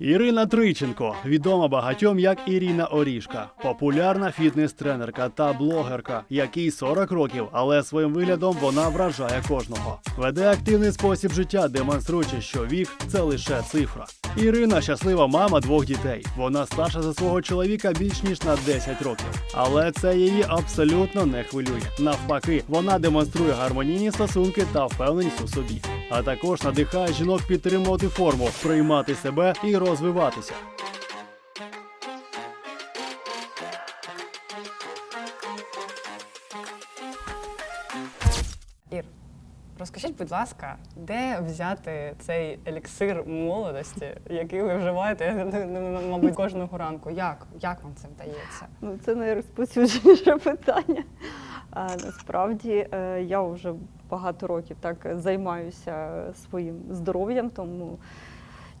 Ірина Триченко, відома багатьом як Ірина Орішка, популярна фітнес-тренерка та блогерка, якій 40 років, але своїм виглядом вона вражає кожного. Веде активний спосіб життя, демонструючи, що вік це лише цифра. Ірина щаслива мама двох дітей. Вона старша за свого чоловіка більш ніж на 10 років. Але це її абсолютно не хвилює. Навпаки, вона демонструє гармонійні стосунки та впевненість у собі. А також надихає жінок підтримувати форму, приймати себе і розвиватися. Ір, розкажіть, будь ласка, де взяти цей еліксир молодості, який ви вживаєте, мабуть, кожного ранку? Як? Як вам це вдається? Ну, це найрозповсюдженіше питання. А, насправді е, я вже багато років так займаюся своїм здоров'ям, тому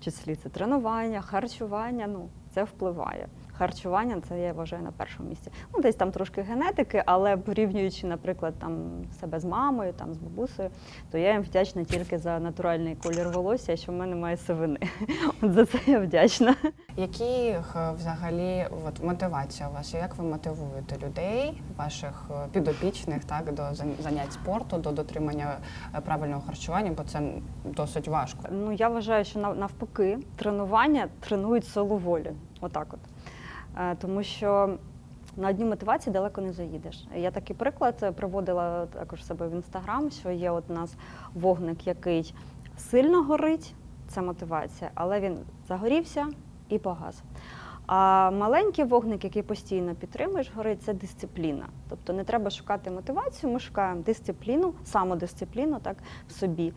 числі це тренування, харчування. Ну, це впливає. Харчування це я вважаю на першому місці. Ну, десь там трошки генетики, але порівнюючи, наприклад, там себе з мамою, там з бабусею, то я їм вдячна тільки за натуральний колір волосся, що в мене має сивини. От за це я вдячна. Яких е, взагалі от, мотивація у вас? Як ви мотивуєте людей, ваших е, підопічних, так, до занять спорту, до дотримання е, правильного харчування, бо це досить важко. Ну я вважаю, що навпаки тренування тренують силу волі. Отак от. Е, Тому що на одній мотивації далеко не заїдеш. Я такий приклад приводила також себе в інстаграм, що є от у нас вогник, який сильно горить, це мотивація, але він загорівся і погас. А маленький вогник, який постійно підтримуєш, горить, це дисципліна. Тобто не треба шукати мотивацію, ми шукаємо дисципліну, самодисципліну так, в собі.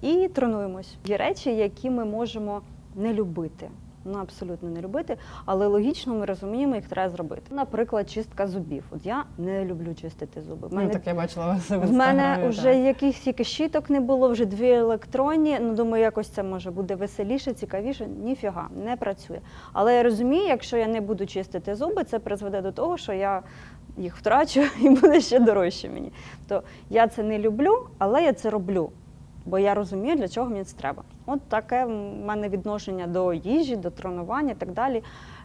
І тренуємось. Є речі, які ми можемо не любити. Ну, абсолютно не любити, але логічно ми розуміємо, їх треба зробити. Наприклад, чистка зубів. От я не люблю чистити зуби. В Ну, так я бачила вас в в мене вже якихось тільки щіток не було, вже дві електронні. Ну думаю, якось це може буде веселіше, цікавіше. Ніфіга, не працює. Але я розумію, якщо я не буду чистити зуби, це призведе до того, що я їх втрачу і буде ще дорожче мені. То я це не люблю, але я це роблю. Бо я розумію, для чого мені це треба. От таке в мене відношення до їжі, до тренування і так далі.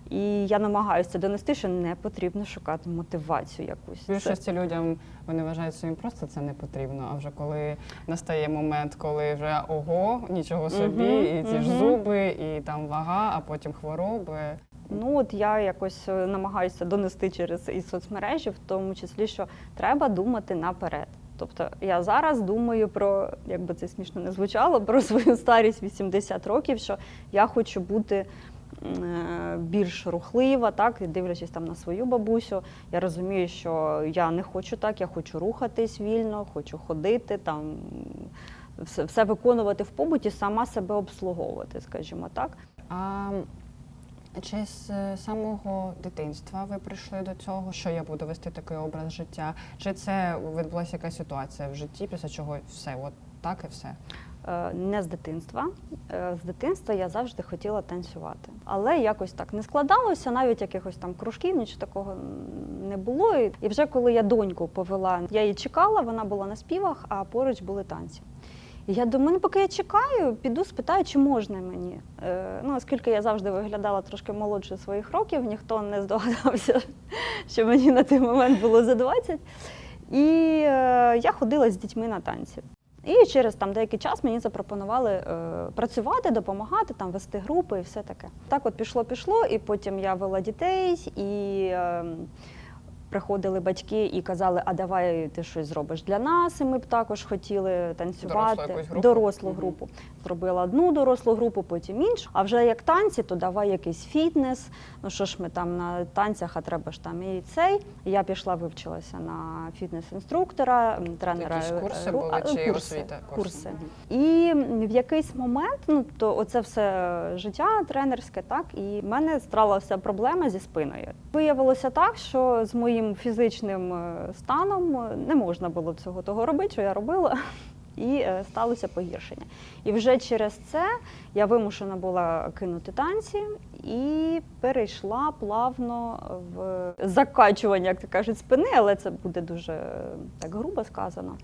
І я намагаюся донести, що не потрібно шукати мотивацію якусь. Більшості людям вони вважають, що їм просто це не потрібно. А вже коли настає момент, коли вже ого, нічого собі, Мгм, і ці ж зуби, і там вага, а потім хвороби. Ну от я якось е, намагаюся донести через і соцмережі, в тому числі, що треба думати наперед. Тобто я зараз думаю про, як би це смішно не звучало, про свою старість 80 років, що я хочу бути е, більш рухлива, так, і дивлячись там на свою бабусю, я розумію, що я не хочу так, я хочу рухатись вільно, хочу ходити там. Все, все виконувати в побуті, сама себе обслуговувати, скажімо так. А чи з е, самого дитинства ви прийшли до цього, що я буду вести такий образ життя? Чи це відбулася якась ситуація в житті, після чого все, от так і все? Е, Не з дитинства. Е, З дитинства я завжди хотіла танцювати. Але якось так не складалося, навіть якихось там кружків, нічого такого не було. І- І вже коли я доньку повела, я її чекала, вона була на співах, а поруч були танці. Я думаю, ну поки я чекаю, піду спитаю, чи можна мені. Е, ну, оскільки я завжди виглядала трошки молодше своїх років, ніхто не здогадався, що мені на той момент було за 20. І е, я ходила з дітьми на танці. І через там деякий час мені запропонували е, працювати, допомагати, там вести групи і все таке. Так от пішло, пішло, і потім я вела дітей, і е, приходили батьки і казали, а давай ти щось зробиш для нас. І ми б також хотіли танцювати. Дорослу групу? Дорослу групу. Зробила одну дорослу групу, потім іншу. А вже як танці, то давай якийсь фітнес. Ну що ж ми там на танцях, а треба ж там і цей. Я пішла, вивчилася на фітнес-інструктора, тренера. Якісь е, курси ру- були а, чи курси, освіта? Курси. Мгм. І в якийсь момент, ну то оце все життя тренерське, так, і в мене сталася проблема зі спиною. Виявилося так, що з моїм фізичним е, станом е, не можна було цього того робити, що я робила. І е, сталося погіршення. І вже через це я вимушена була кинути танці і перейшла плавно в закачування, як то кажуть, спини, але це буде дуже так грубо сказано.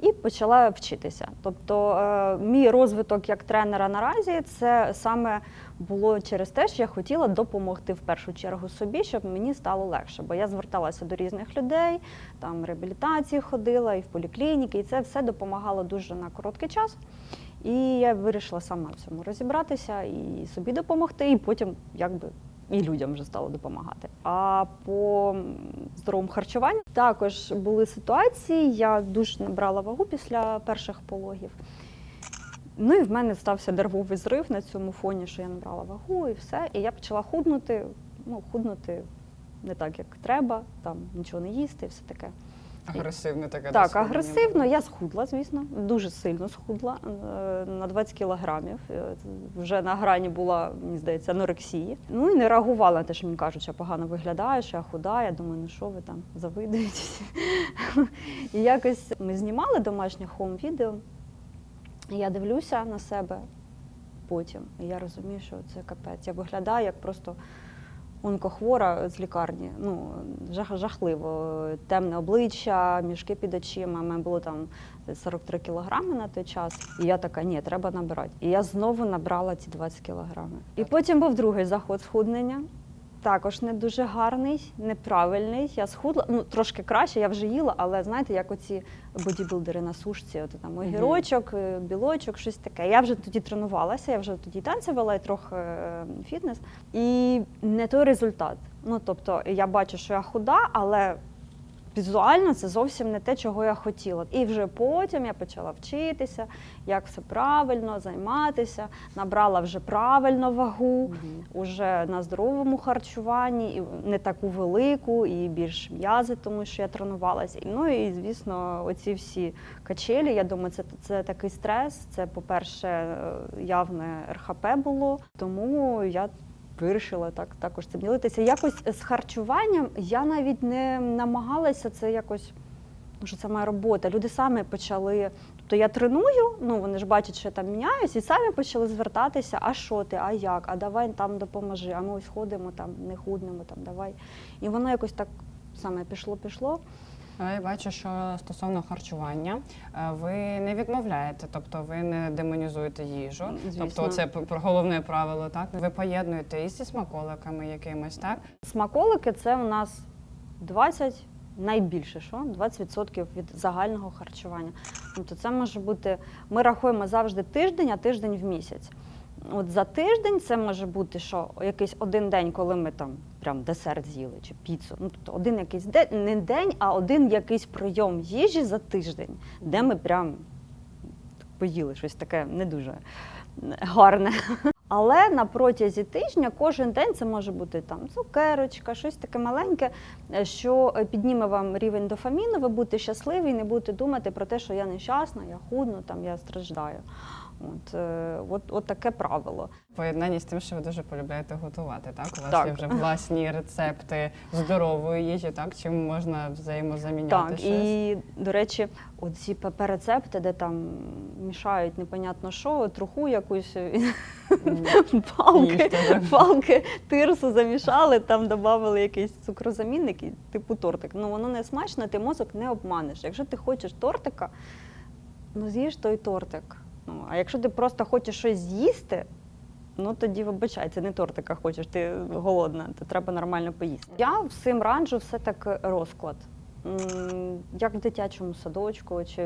І почала вчитися. Тобто, мій розвиток як тренера наразі це саме було через те, що я хотіла допомогти в першу чергу собі, щоб мені стало легше. Бо я зверталася до різних людей, там реабілітації ходила і в поліклініки, і це все допомагало дуже на короткий час. І я вирішила сама в цьому розібратися і собі допомогти, і потім якби. І людям вже стало допомагати. А по здоровому харчуванню також були ситуації. Я дуже набрала вагу після перших пологів. Ну і в мене стався нервовий зрив на цьому фоні, що я набрала вагу і все. І я почала худнути, ну, худнути не так, як треба, там нічого не їсти і все таке. Агресивне таке Так, агресивно. Я схудла, звісно, дуже сильно схудла е, на 20 кілограмів. Е, Вже на грані була, мені здається, анорексії. Ну і не реагувала на те, що мені кажуть, що я погано виглядаю, що я худа. Я думаю, ну що ви там завидуєтесь. І якось ми знімали домашнє хоум-відео. Я дивлюся на себе потім, і я розумію, що це капець. Я виглядаю як просто онкохвора з лікарні. Ну, жах, жахливо. Темне обличчя, мішки під очима. У мене було там 43 кілограми на той час. І я така, ні, треба набирати. І я знову набрала ці 20 кілограми. І потім був другий заход схуднення. Також не дуже гарний, неправильний. Я схудла, ну трошки краще, я вже їла, але знаєте, як оці бодібілдери на сушці, от там огірочок, е, білочок, щось таке. Я вже тоді тренувалася, я вже тоді танцювала і трохи е, фітнес. І не той результат. Ну тобто я бачу, що я худа, але візуально це зовсім не те, чого я хотіла. І вже потім я почала вчитися, як все правильно займатися, набрала вже правильно вагу, уже на здоровому харчуванні, і не таку велику, і більш м'язи, тому що я тренувалася. І, Ну і звісно, оці всі качелі. Я думаю, це, це такий стрес. Це, по-перше, е, явне РХП було. Тому я вирішила так також цим ділитися. Якось з харчуванням я навіть не намагалася це якось. що це моя робота. Люди самі почали. Тобто я треную, ну вони ж бачать, що я там міняюсь, і самі почали звертатися: а що ти, а як? А давай там допоможи. А ми ось ходимо, там не худнемо, там давай. І воно якось так саме пішло, пішло. Але я бачу, що стосовно харчування, е, ви не відмовляєте, тобто ви не демонізуєте їжу. Звісно. Тобто це головне правило, так? Ви поєднуєте і зі смаколиками якимись, так? Смаколики це у нас 20, найбільше що 20% від загального харчування. Тобто це може бути, ми рахуємо завжди тиждень, а тиждень в місяць. От за тиждень це може бути що якийсь один день, коли ми там прям десерт з'їли чи піцу. Ну тобто один якийсь день, не день, а один якийсь прийом їжі за тиждень, де ми прям поїли щось таке не дуже гарне. Але на протязі тижня кожен день це може бути там цукерочка, щось таке маленьке, е, що е, підніме вам рівень дофаміну, ви будете щасливі і не будете думати про те, що я нещасна, я худну, там я страждаю. От, е, от, от таке правило. В Поєднанні з тим, що ви дуже полюбляєте готувати, так? У вас Так. є вже власні рецепти здорової їжі, так? Чим можна взаємозаміняти Так, щось? і до речі, оці ПП-рецепти, де там мішають непонятно що, труху якусь палки, палки, тирсу замішали, там додали якийсь цукрозамінник, типу тортик. Ну воно не смачно, ти мозок не обманеш. Якщо ти хочеш тортика, ну з'їж той тортик. Ну, а якщо ти просто хочеш щось з'їсти, ну тоді вибачай, це не тортика хочеш, ти голодна, то треба нормально поїсти. Я всім раджу все таки розклад. Як в дитячому садочку чи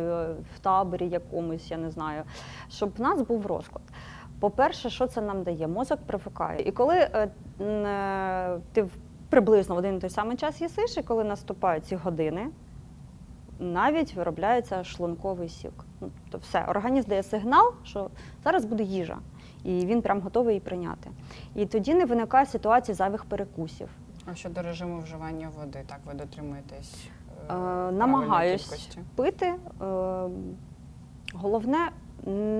в таборі якомусь, я не знаю, щоб в нас був розклад. По-перше, що це нам дає? Мозок привикає. І коли е, е, ти приблизно в один і той самий час їсиш, і коли наступають ці години, навіть виробляється шлунковий сік. Ну, Тобто все, організм дає сигнал, що зараз буде їжа, і він прям готовий її прийняти. І тоді не виникає ситуації зайвих перекусів. А щодо режиму вживання води, так ви дотримуєтесь? е, Е, намагаюсь кількості? пити. Е, головне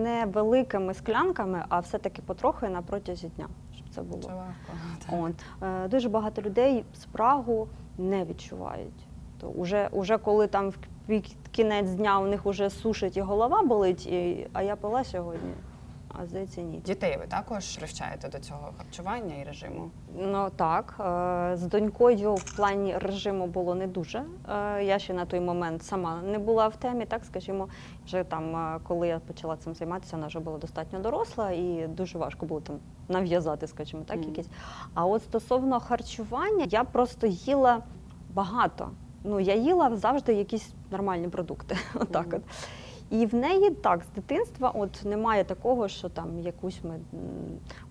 не великими склянками, а все-таки потрохи на протязі дня, щоб це було. Це легко. От. Е, дуже багато людей спрагу не відчувають. То уже, уже коли там в кінець дня у них уже сушить і голова болить, і, а я пила сьогодні. а здається, ні. Дітей ви також привчаєте до цього харчування і режиму? Ну так, е, з донькою в плані режиму було не дуже. Е, Я ще на той момент сама не була в темі, так скажімо, вже там, е, коли я почала цим займатися, вона вже була достатньо доросла і дуже важко було там нав'язати, скажімо так, Мгм. якісь. А от стосовно харчування, я просто їла багато. Ну, я їла завжди якісь нормальні продукти. Отак от. І в неї так з дитинства от немає такого, що там якусь ми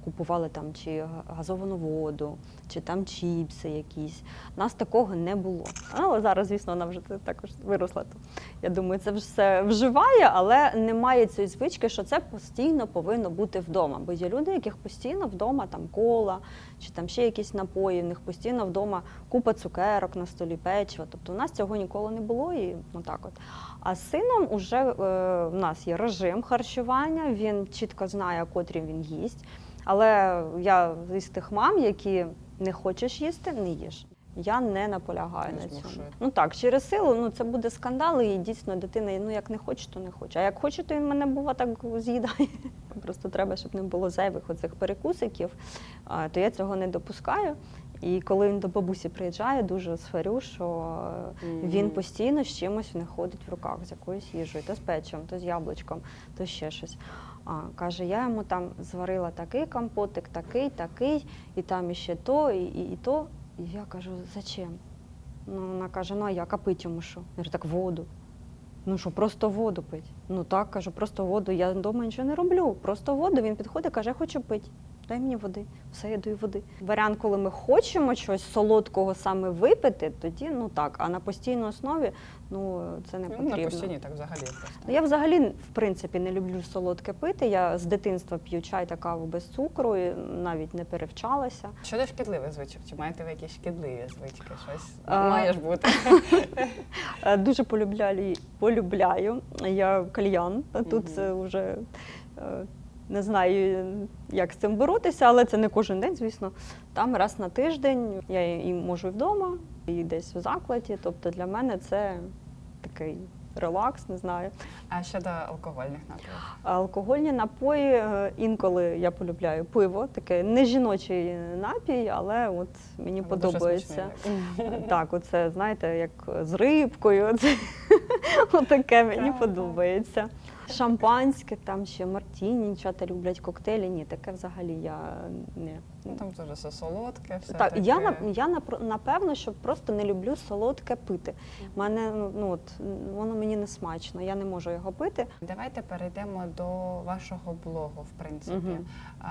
купували там чи газовану воду, чи там чіпси якісь. Нас такого не було. Ну, зараз, звісно, вона вже також виросла. То я думаю, це все вживає, але немає цієї звички, що це постійно повинно бути вдома. Бо є люди, яких постійно вдома там кола, чи там ще якісь напої, в них постійно вдома купа цукерок на столі, печива. Тобто у нас цього ніколи не було і отак от. А з сином уже е, в нас є режим харчування, він чітко знає, котрим він їсть. Але я з тих мам, які не хочеш їсти, не їж. Я не наполягаю Не на цьому. Ну так, через силу, ну це буде скандал, і дійсно дитина, ну як не хоче, то не хоче. А як хоче, то він мене бува так з'їдає. Просто треба, щоб не було зайвих оцих перекусиків, то я цього не допускаю. І коли він до бабусі приїжджає, дуже сварю, що е, він постійно з чимось не ходить в руках, з якоюсь їжею, то з печивом, то з яблучком, то ще щось. А, каже, я йому там зварила такий компотик, такий, такий, і там іще то, і, і, і то. І я кажу, зачем? Ну, вона каже, ну а як, а пить йому що? Я говорю, так воду. Ну що, просто воду пить. Ну так, кажу, просто воду. Я вдома нічого не роблю. Просто воду. Він підходить, каже, я хочу пити. Дай мені води. Все, я даю води. Варіант, коли ми хочемо щось солодкого саме випити, тоді ну так. А на постійній основі ну це не Ну, потрібно. на постійні так взагалі просто. Ну, Я взагалі в принципі не люблю солодке пити. Я з дитинства п'ю чай та каву без цукру, і навіть не перевчалася. Щодо шкідливих звичок, чи маєте ви якісь шкідливі звички? Щось А. має ж бути. Е, Дуже полюбляю, полюбляю. Я кальян. Тут вже е, не знаю, як з цим боротися, але це не кожен день, звісно. Там раз на тиждень я і можу і вдома, і десь у закладі. Тобто для мене це такий релакс, не знаю. А щодо алкогольних напоїв? Алкогольні напої е, інколи я полюбляю пиво, таке не жіночий напій, але от мені Але подобається. Так, оце знаєте, як з рибкою. Отаке мені подобається. Шампанське, там ще мартіні, дівчата люблять коктейлі. Ні, таке взагалі я не. Ну там дуже все солодке, все Так, таке. я на- я напевно, що просто не люблю солодке пити. Мене ну от воно мені не смачно, я не можу його пити. Давайте перейдемо до вашого блогу, в принципі. Мгм. А,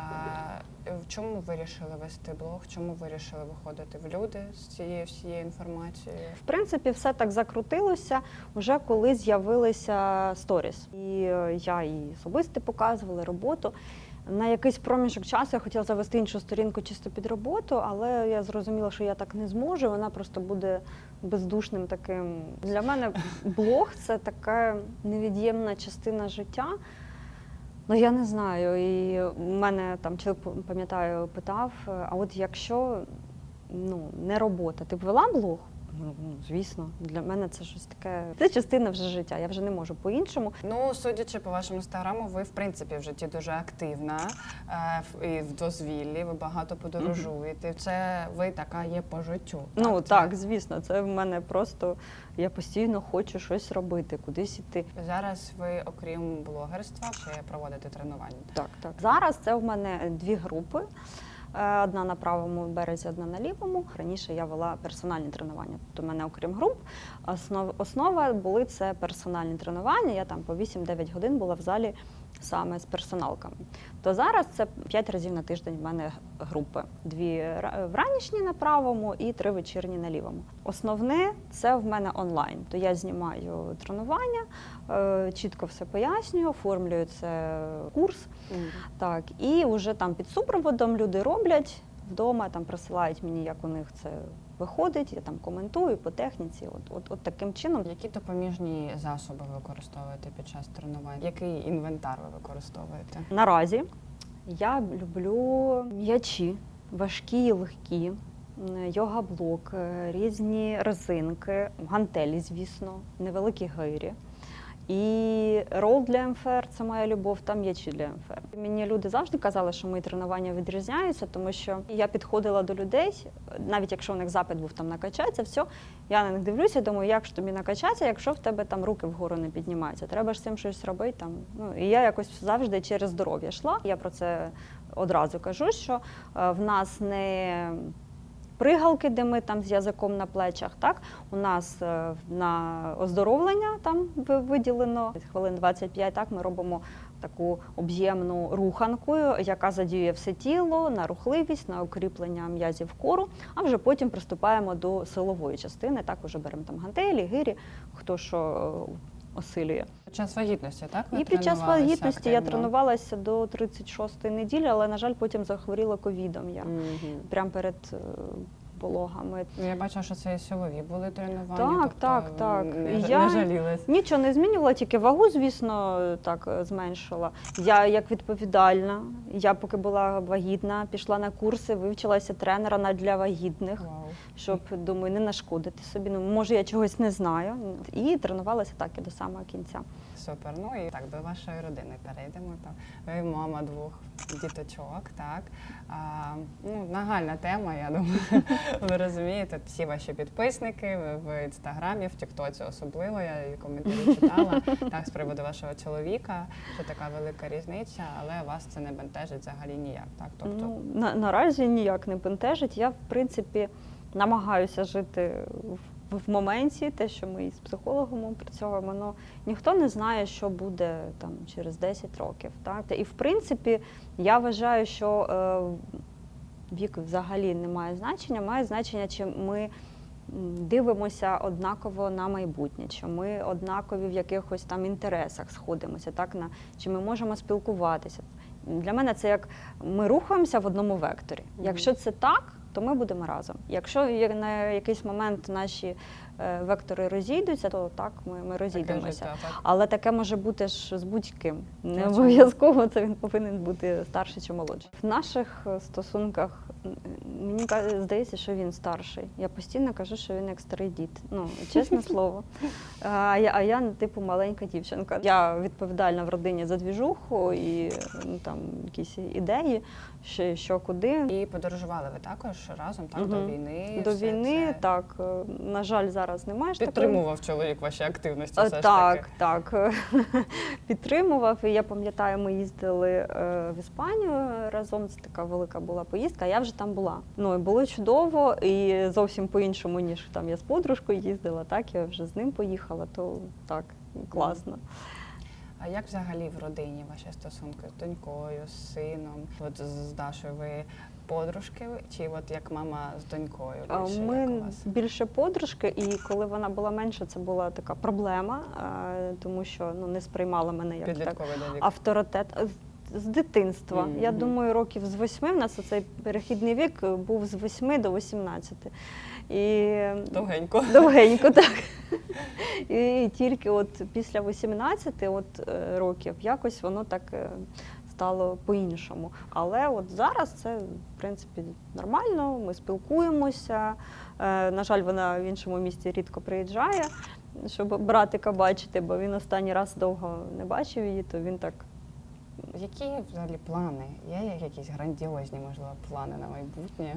в чому ви вирішили вести блог? Чому ви вирішили виходити в люди з цією всією інформацією? В принципі, все так закрутилося вже коли з'явилися сторіс. І е, я і особисто показувала роботу. На якийсь проміжок часу я хотіла завести іншу сторінку чисто під роботу, але я зрозуміла, що я так не зможу. Вона просто буде бездушним таким. Для мене блог це така невід'ємна частина життя. Ну я не знаю. І мене там чоловік пам'ятаю, питав: а от якщо ну, не робота, ти б вела блог? Ну, звісно, для мене це щось таке. Це частина вже життя. Я вже не можу по-іншому. Ну, судячи по вашому інстаграму, ви в принципі в житті дуже активна е, в- і в дозвіллі. Ви багато подорожуєте. Це ви така є по життю. ну Це- так, звісно, це в мене просто я постійно хочу щось робити, кудись іти. Зараз ви, окрім блогерства, ще проводите тренування. Так, так. Зараз це в мене дві групи. Е, Одна на правому березі, одна на лівому. Раніше я вела персональні тренування. Тобто мене, окрім груп, основ, основа були це персональні тренування. Я там по 8-9 годин була в залі саме з персоналками. То зараз це 5 разів на тиждень в мене групи: дві ра- вранішні на правому і три вечірні на лівому. Основне це в мене онлайн. То я знімаю тренування, е, чітко все пояснюю, оформлюю це курс. Так, і вже там під супроводом люди роблять вдома, там присилають мені, як у них це виходить, я там коментую по техніці. От, от, от таким чином. Які допоміжні засоби ви використовуєте під час тренувань? Який інвентар ви використовуєте? Наразі я люблю м'ячі, важкі і легкі, йога-блок, е, різні резинки, гантелі, звісно, невеликі гирі. І рол для МФР це моя любов, там м'ячі для МФР. Мені люди завжди казали, що мої тренування відрізняються, тому що я підходила до людей, навіть якщо у них запит був там накачатися, все, я на них дивлюся, думаю, як ж тобі накачатися, якщо в тебе там руки вгору не піднімаються. Треба ж цим щось робити. Там. Ну, і я якось завжди через здоров'я йшла. Я про це одразу кажу, що е, в нас не пригалки, де ми там з язиком на плечах. Так у нас е, на оздоровлення там ви- виділено хвилин 25, Так ми робимо таку об'ємну руханку, яка задіює все тіло на рухливість, на укріплення м'язів кору. А вже потім приступаємо до силової частини. Так уже беремо там гантелі, гирі, хто що е, осилює. Під час вагітності, так? ви І під час вагітності вагітності я тренувалася до 36-ї неділі, але на жаль, потім захворіла ковідом. Я Угу. прямо перед е, пологами. Ну, Я бачила, що це і силові були тренування. Так, тобто так, так. Не, Я- не жалілись. Нічого не змінювала, тільки вагу, звісно, так зменшила. Я як відповідальна. Я поки була вагітна, пішла на курси, вивчилася тренера на для вагітних, Вау. щоб думаю, не нашкодити собі. Ну може я чогось не знаю. І тренувалася так і до самого кінця. Супер. Ну і так, до вашої родини перейдемо. Там. Ви мама двох діточок, так. А, ну, нагальна тема, я думаю. Ви розумієте, всі ваші підписники в інстаграмі, в Тіктоці особливо, я і коментарі читала. Так, з приводу вашого чоловіка, що така велика різниця, але вас це не бентежить взагалі ніяк. Так, тобто Ну, на, наразі ніяк не бентежить. Я, в принципі, намагаюся жити в, в моменті, те, що ми із психологом опрацьовуємо, ну, ніхто не знає, що буде там через 10 років. Так? І в принципі, я вважаю, що е, вік взагалі не має значення, має значення, чи ми дивимося однаково на майбутнє, чи ми однакові в якихось там інтересах сходимося, так на чи ми можемо спілкуватися. Для мене це як ми рухаємося в одному векторі. Якщо це так, то ми будемо разом. Якщо на якийсь момент наші вектори розійдуться, то так ми, ми таке розійдемося. життя, так. Але таке може бути ж з будь-ким. Не обов'язково це він повинен бути старший чи молодший. В наших е, стосунках мені здається, що він старший. Я постійно кажу, що він як старий дід. Ну, чесне слово. А я, а я типу маленька дівчинка. Я відповідальна в родині за двіжуху і ну, там якісь ідеї, що, що куди. І подорожували ви також разом, так, до війни. До війни це. так, е, на жаль, зараз немає ж такої Підтримував чоловік ваші активності. Все так, ж Так, таки. так. Підтримував. І я пам'ятаю, ми їздили е, в Іспанію разом. Це така велика була поїздка. Я вже там була. Ну і було чудово, і зовсім по-іншому, ніж там я з подружкою їздила. Так, я вже з ним поїхала, то так, класно. А як взагалі в родині ваші стосунки з донькою, з сином? От з Дашою ви подружки, чи от як мама з донькою? Більше, як у Ми вас? більше подружки, і коли вона була менша, це була така проблема, тому що ну не сприймала мене як так авторитет з- дитинства. Я думаю, років з восьми в нас цей перехідний вік був з 8 до 18. І Довгенько. довгенько так. І тільки от після 18 от, е, років якось воно так е, стало по-іншому. Але от зараз це, в принципі, нормально, ми спілкуємося. Е, На жаль, вона в іншому місті рідко приїжджає, щоб братика бачити, бо він останній раз довго не бачив її, то він так Які взагалі плани? Є якісь грандіозні, можливо, плани на майбутнє?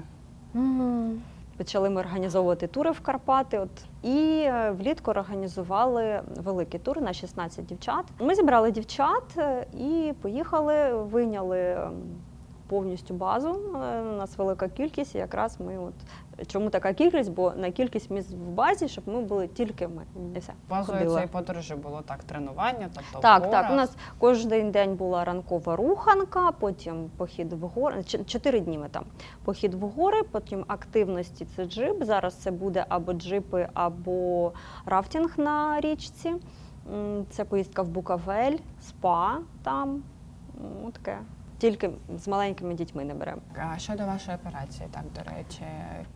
Почали ми організовувати тури в Карпати. От і е, влітку організували великий тур на 16 дівчат. Ми зібрали дівчат е, і поїхали, вийняли ем, повністю базу. Е, У нас велика кількість. І якраз ми от чому така кількість? Бо на кількість місць в базі, щоб ми були тільки ми. І все. Базою Ходила. цієї подорожі було так тренування, тобто в Так, горах. так. У нас кожен день була ранкова руханка, потім похід в гори. Чотири дні ми там. Похід в гори, потім активності це джип. Зараз це буде або джипи, або рафтинг на річці. Це поїздка в Букавель, спа там. Ну, таке. Тільки з маленькими дітьми не беремо. А щодо вашої операції, так до речі,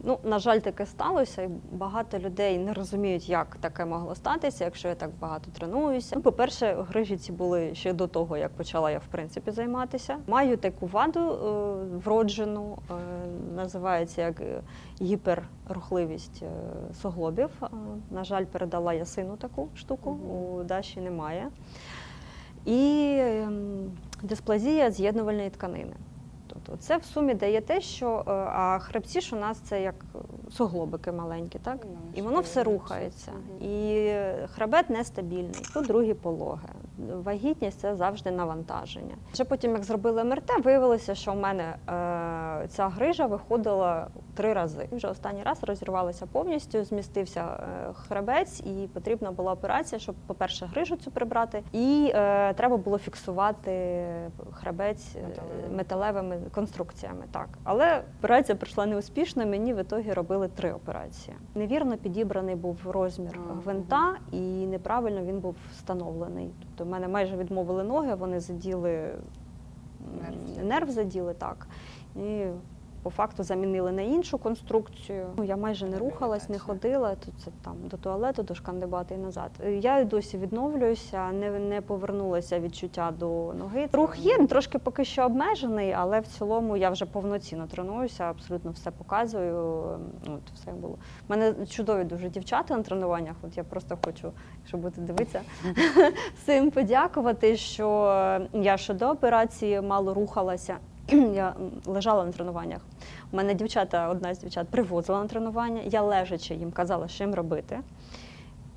Ну, на жаль, таке сталося, і багато людей не розуміють, як таке могло статися, якщо я так багато тренуюся. Ну, по-перше, грижі ці були ще до того, як почала я в принципі займатися. Маю таку ваду е, вроджену, е, називається як е, гіперрухливість е, суглобів. Е, на жаль, передала я сину таку штуку, у Даші немає. І ем, дисплазія з'єднувальної тканини. Тобто це в сумі дає те, що е, а хребці ж у нас це як суглобики маленькі, так? Ну, І воно все рухається. І хребет нестабільний. Тут другі пологи. Вагітність це завжди навантаження. Вже потім, як зробили МРТ, виявилося, що в мене е, ця грижа виходила три рази. Вже останній раз розірвалася повністю, змістився е, хребець, і потрібна була операція, щоб, по-перше, грижу цю прибрати, і е, треба було фіксувати хребець е, Металевими. металевими конструкціями. Так, але операція пройшла неуспішно. Мені в ітогі робили три операції. Невірно підібраний був розмір Ага. гвинта, і неправильно він був встановлений. Тобто, в мене майже відмовили ноги, вони заділи Нерв. нерв заділи так. І по факту замінили на іншу конструкцію. Ну, я майже не рухалась, не ходила. Тут це там до туалету, до шкандибати і назад. Я досі відновлююся, не, не повернулося відчуття до ноги. Рух є, трошки поки що обмежений, але в цілому я вже повноцінно тренуюся, абсолютно все показую. Ну, От все було. У мене чудові дуже дівчата на тренуваннях. От я просто хочу, якщо будете дивитися, всім подякувати, що я ще до операції мало рухалася. Я лежала на тренуваннях. У мене дівчата, одна з дівчат привозила на тренування. Я лежачи їм казала, що їм робити.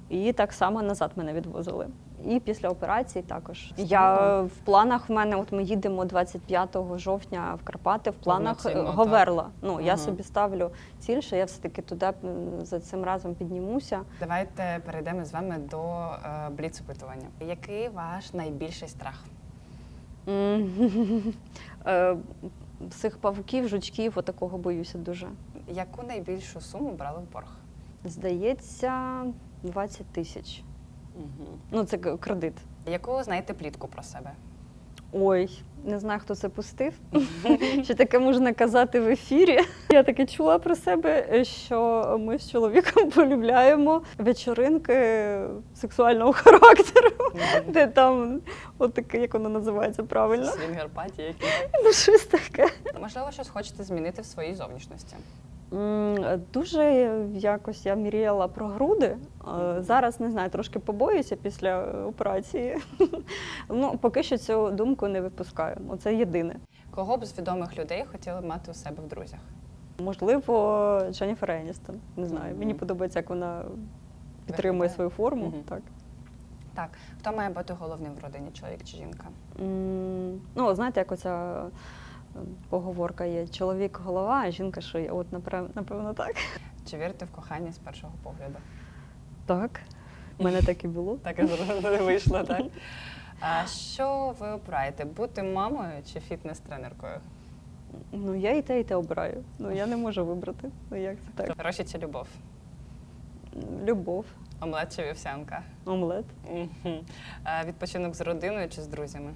І так само назад мене відвозили. І після операції також. Я в планах в мене, от ми їдемо 25 жовтня в Карпати. В планах е. Говерла. Ну я собі ставлю ціль, що я все таки туди за цим разом піднімуся. давайте перейдемо з вами до е, бліц-опитування. Який ваш найбільший страх? М, е, павуків, жучків, отакого боюся дуже. Яку найбільшу суму брали в борг? Здається, 20 тисяч. Ну, це кредит. Яку знаєте плітку про себе? Ой, не знаю, хто це пустив. Що таке можна казати в ефірі? Я таке чула про себе, що ми з чоловіком полюбляємо вечоринки сексуального характеру, де там, от таке, як воно називається правильно. Свінгер-паті які? Ну, щось таке. Можливо, щось хочете змінити в своїй зовнішності. Дуже якось я мріяла про груди. Е, Зараз не знаю, трошки побоююся після операції. Ну, поки що цю думку не випускаю. Оце єдине. Кого б з відомих людей хотіли мати у себе в друзях? Можливо, Дженніфер Еністон. Не знаю. Мені подобається, як вона підтримує свою форму. Так. Так, хто має бути головним в родині, чоловік чи жінка? Ну, знаєте, як оця поговорка є: чоловік голова, а жінка шия. От, напев- напевно, так. Чи вірите в кохання з першого погляду? Так. У мене так і було. Так і вийшло, так? А що ви обираєте? Бути мамою чи фітнес-тренеркою? Ну, я і те, і те обираю. Ну, я не можу вибрати. Ну, як це так? Гроші чи любов? Любов, Омлет чи вівсянка? омлет Мгм. А Відпочинок з родиною чи з друзями?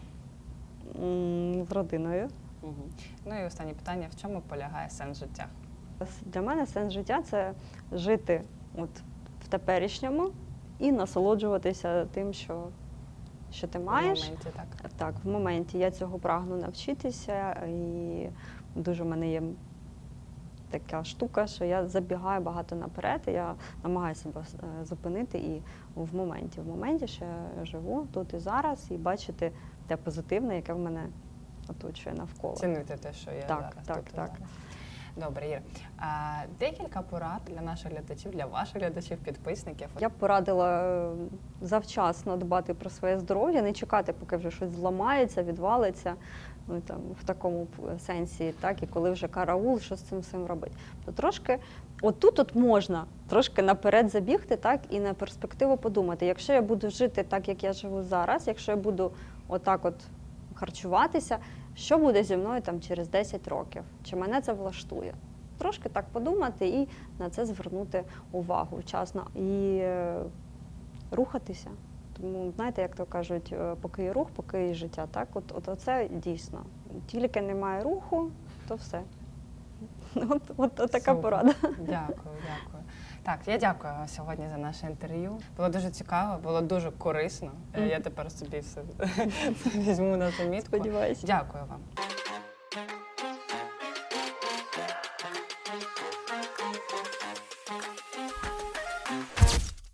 м, з родиною. Ну і останнє питання: в чому полягає сенс життя? Для мене сенс життя це жити от в теперішньому і насолоджуватися тим, що, що ти маєш. В моменті, так. Так, в моменті я цього прагну навчитися, і дуже в мене є така штука, що я забігаю багато наперед, і я намагаюся себе е, зупинити і в моменті. В моменті, що я живу тут і зараз, і бачити те позитивне, яке в мене оточує навколо. Цінуйте те, що є Так, зараз. так, тут так. зараз. Добре, Іра. А, декілька порад для наших глядачів, для ваших глядачів, підписників. Я б порадила е, завчасно дбати про своє здоров'я, не чекати, поки вже щось зламається, відвалиться. Ну там в такому сенсі, так і коли вже караул, що з цим всім робити. То трошки отут от можна трошки наперед забігти, так і на перспективу подумати. Якщо я буду жити так, як я живу зараз, якщо я буду отак, от харчуватися, що буде зі мною там через 10 років? Чи мене це влаштує? Трошки так подумати і на це звернути увагу вчасно і е, рухатися. Тому знаєте, як то кажуть, е, поки є рух, поки є життя. Так, от, от оце дійсно Тільки немає руху, то все. От, от, от така Супер. порада. Дякую, дякую. Так, я дякую сьогодні за наше інтерв'ю. Було дуже цікаво, було дуже корисно. Е, Я тепер собі все візьму на замітку. Сподіваюся. Дякую вам.